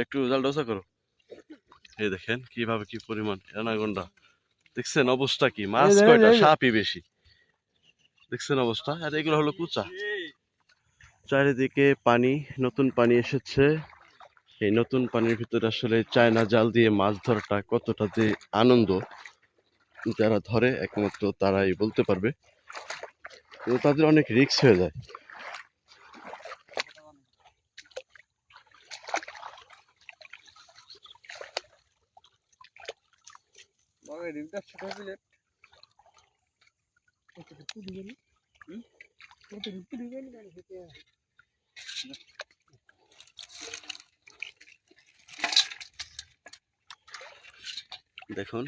একটু জালটা উঁচা করো। এই দেখেন কীভাবে কি পরিমাণ অ্যানাকোন্ডা। দেখছেন অবস্থা কি? মাছ কয়টা। সাপই বেশি। দেখছেন অবস্থা? আর এগুলো হলো কুচা। চারিদিকে পানি নতুন পানি এসেছে। এই নতুন পানির ভিতরে আসলে চায়না জাল দিয়ে মাছ ধরাটা কতটা যে আনন্দ যারা ধরে একমাত্র তারাই বলতে পারবে। কিন্তু তাদের অনেক রিস্ক হয়ে যায়। বাবা রিমটা ছোট প্লেট কত পুরি গেল হুম কত খেতে দেখুন।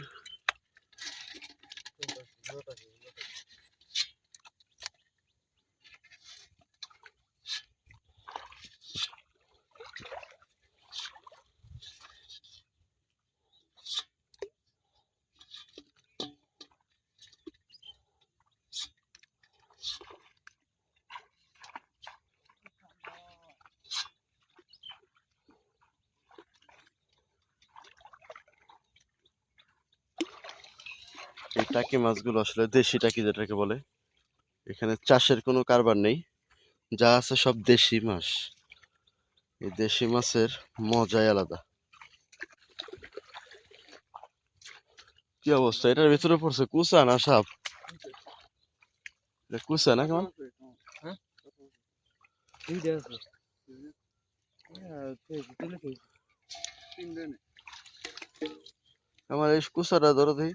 এই টাকি মাছগুলো আসলে দেশি টাকি যেটাকে বলে, এখানে চাষের কোনো কারবার নেই, যা আছে সব দেশি মাছ। এই দেশি মাছের মজাই আলাদা। কি অবস্থা? এটার ভিতরে পড়ছে কুচা না সাপ? কুচা না কেমন? আমার এই কুচাটা ধরো দেখি।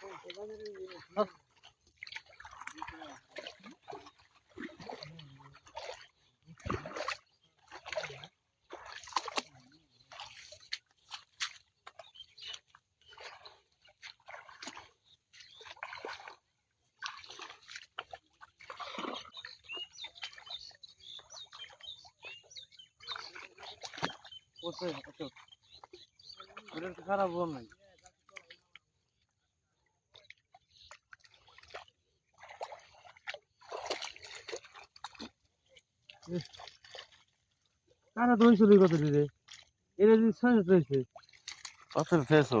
তো রিয়াল কানা খারাপ বল নাই কারা দই চুরি কত দিলে এটা যদি ছয় রয়েছে। কত ফেসো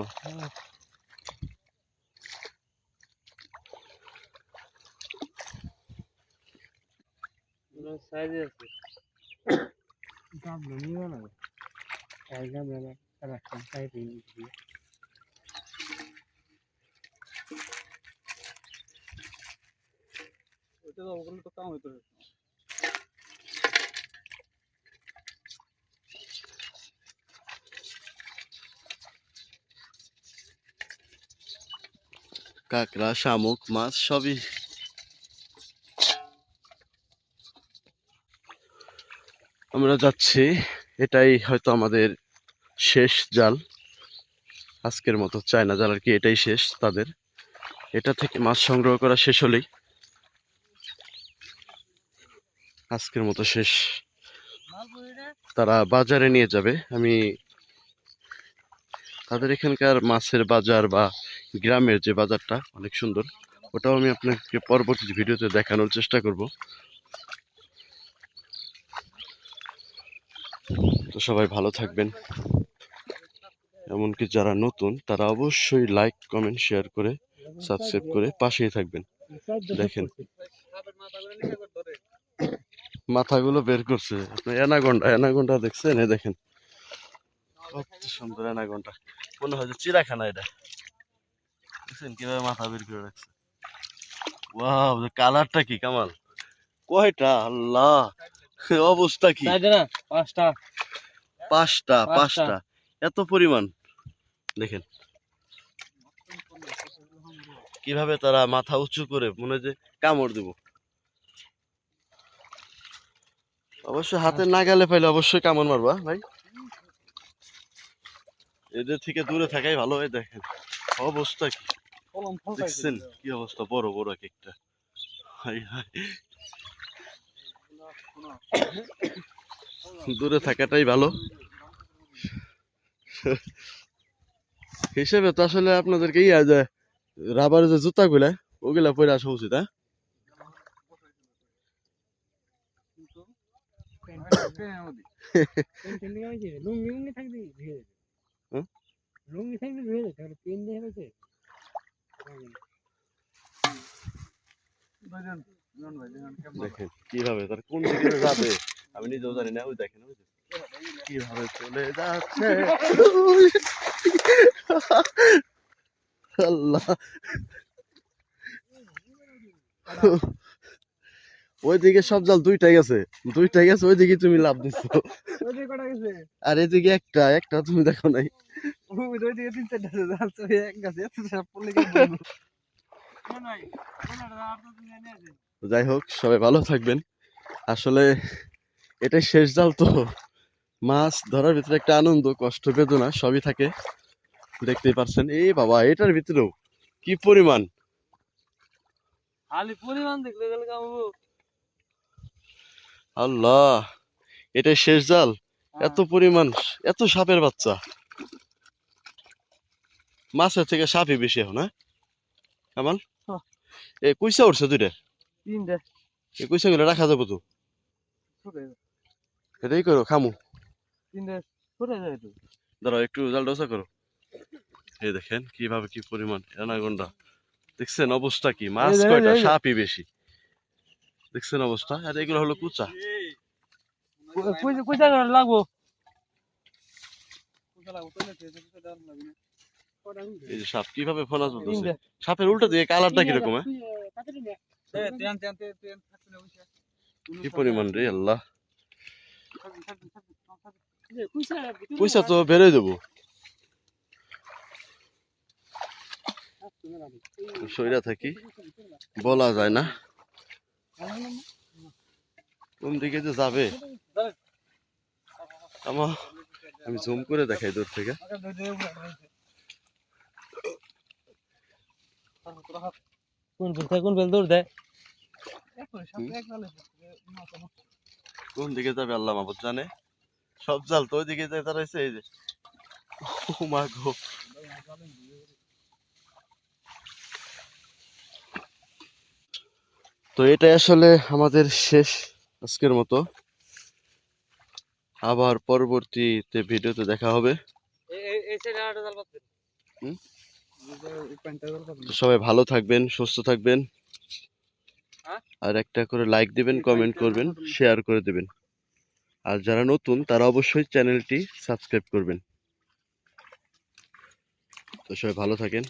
সাইজে আছে। দাম নিও না। সাইজ না সাইজ ওটা তো ওগুলো তো কাম হইতো কাঁকড়া, শামুক, মাছ সবই। আমরা যাচ্ছি, এটাই হয়তো আমাদের শেষ জাল। আজকের মতো চায়না জাল আর কি, এটাই শেষ তাদের। এটা থেকে মাছ সংগ্রহ করা শেষ হলেই। আজকের মতো শেষ। তারা বাজারে নিয়ে যাবে। আমি তাদের এখানকার মাছের বাজার বা গ্রামের যে বাজারটা অনেক সুন্দর, ওটাও আমি আপনাকে পরবর্তী ভিডিওতে দেখানোর চেষ্টা করব। তো সবাই ভালো থাকবেন। এমনকি যারা নতুন, তারা অবশ্যই লাইক কমেন্ট শেয়ার করে সাবস্ক্রাইব করে পাশেই থাকবেন। দেখেন। মাথাগুলো বের করছে। আপনি অ্যানাগন্ডা অ্যানাগন্ডা দেখছেন? এই দেখেন। কত সুন্দর অ্যানাগন্ডা মনে হয় যে চিড়াখানা এটা। দেখছেন কীভাবে মাথা বের করে রাখছে। ওয়াও কালারটা কি কামাল। কয়টা? আল্লাহ অবস্থা কি? পাঁচটা। পাঁচটা পাঁচটা। এত পরিমাণ। দেখেন। কীভাবে তারা মাথা উঁচু করে মনে যে কামড় দেব। অবশ্যই হাতে না গেলে পাইলে অবশ্যই কামড় মারবা ভাই। এদের থেকে দূরে থাকাই ভালো হয় দেখেন অবস্থা কি দেখছেন কি অবস্থা বড় বড় এক একটা হাই হাই দূরে থাকাটাই ভালো হিসেবে তো আসলে আপনাদেরকে ইয়া যে রাবারের যে জুতা গুলা ওগুলা পরে আসা উচিত হ্যাঁ লুঙ্গি থাকবে? লুঙ্গি থাকবে ধুয়ে যেতে তাহলে পেন দিয়ে হয়েছে দেখেন কীভাবে তার কোন দিকে যাবে আমি নিজেও জানি না ওই দেখেন ওই কীভাবে চলে যাচ্ছে? আল্লাহ। ওইদিকে সব জাল দুইটাই গেছে দুইটাই গেছে ওইদিকে তুমি লাভ গেছে? আর এদিকে একটা একটা তুমি দেখো নাই। যাই হোক সবাই ভালো থাকবেন। আসলে এটাই শেষ জাল তো। মাছ ধরার ভিতরে একটা আনন্দ কষ্ট বেদনা সবই থাকে। দেখতেই পারছেন। এই বাবা এটার ভিতরেও কি পরিমাণ? খালি পরিমাণ দেখলে গেলে আল্লাহ এটাই শেষ জাল? এত পরিমাণ এত সাপের বাচ্চা। মাছের থেকে সাপই বেশি এখন হ্যাঁ? কামাল? হ্যাঁ। এ কুইসা উঠছে দুইটা? তিনটে। এই কুইসা গুলো রাখা যাব তো? এটাই করো খামু। দাঁড়াও একটু জাল ডসা করো। এই দেখেন কীভাবে কি পরিমাণ অ্যানাগন্ডা দেখছেন অবস্থা কি? মাছ কয়টা। সাপই বেশি। দেখছেন অবস্থা? আর এগুলো হলো কুচা। করে লাগবো? এই যে সাপ কীভাবে ফোনা চলতেছে সাপের উল্টা দিয়ে কালারটা কীরকম কি পরিমাণ রে আল্লাহ। পয়সা তো বেরোয় দেবো। সইরা থাকি বলা যায় না। কোন দিকে যে যাবে? আমার আমি জুম করে দেখাই দূর থেকে। কোন বেল কোন বেল দৌড় দেয়? কোন দিকে যাবে আল্লাহ মাহবুদ জানে? সব জাল তো ওই দিকে যায় দাঁড়াইছে এই যে। ও মা গো। তো এটাই আসলে আমাদের শেষ আজকের মতো। আবার পরবর্তীতে ভিডিওতে দেখা হবে। সবাই ভালো থাকবেন সুস্থ থাকবেন। হ্যাঁ? আর একটা করে লাইক দিবেন কমেন্ট করবেন শেয়ার করে দিবেন। আর যারা নতুন তারা অবশ্যই চ্যানেলটি সাবস্ক্রাইব করবেন। তো সবাই ভালো থাকেন।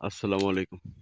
আসসালামু আলাইকুম।